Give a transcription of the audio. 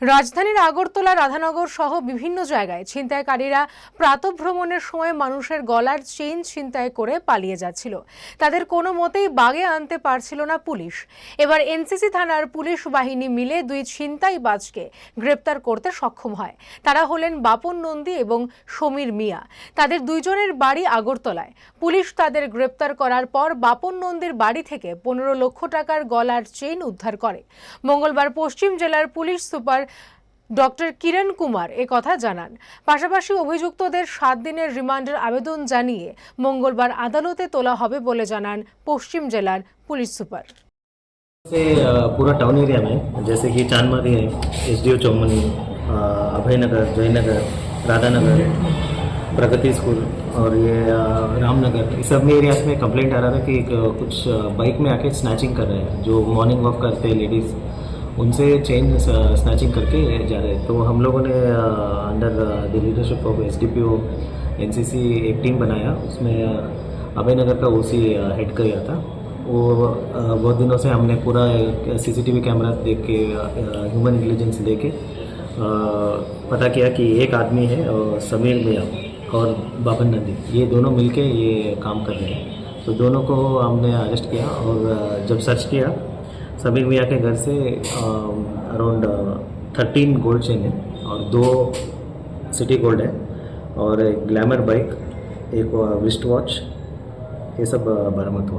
রাজধানীর আগরতলা, রাধানগর সহ বিভিন্ন জায়গায় ছিনতাইকারীরা প্রাতভ্রমণের সময় মানুষের গলার চেইন ছিনতাই করে পালিয়ে যাচ্ছিল। তাদের কোনো মতেই বাগে আনতে পারছিল না পুলিশ। এবার এনসিসি থানার পুলিশ বাহিনী মিলে দুই ছিনতাইবাজকে গ্রেপ্তার করতে সক্ষম হয়। তারা হলেন বাপন নন্দী এবং সমীর মিয়া। তাদের দুইজনের বাড়ি আগরতলায়। পুলিশ তাদের গ্রেপ্তার করার পর বাপন নন্দীর বাড়ি থেকে পনেরো লক্ষ টাকার গলার চেইন উদ্ধার করে। মঙ্গলবার পশ্চিম জেলার police super doctor Kiran Kumar এ কথা জানান পাশাপাশি অভিযুক্তদের সাত দিনের রিমান্ডের আবেদন জানিয়ে মঙ্গলবার আদালতে তোলা হবে বলে জানান পশ্চিম জেলার পুলিশ সুপার से अ, पूरा टाउन एरिया में जैसे कि चांदमारी है एस डी ओ चौमनी अ, अभयनगर जयनगर राधानगर प्रगति स्कूल और ये अ, रामनगर इस सब में एरियाज में कंप्लेंट आ रहा था कि एक, अ, कुछ अ, बाइक में आके स्नैचिंग कर रहे हैं जो मॉर्निंग वॉक करते हैं लेडीज़ उनसे चेन स्नैचिंग करके जा रहे तो हम लोगों ने under the leadership of S D P O N C C एक टीम बनाया। उसमें अ, अभयनगर का ओ सी हेड किया था। वो बहुत दिनों से हमने पूरा C C T V camera देख के ह्यूमन इंटेलिजेंस दे के पता किया कि एक आदमी है और समीर मियाँ और बाबन नदी। ये दोनों मिलके ये काम कर रहे हैं। तो दोनों को हमने अरेस्ट किया और जब सर्च किया समीर मियाँ के घर से अराउंड थर्टीन गोल्ड चेन है और दो सिटी गोल्ड है और एक ग्लैमर बाइक एक रिस्ट वॉच ये सब बरामद हुआ।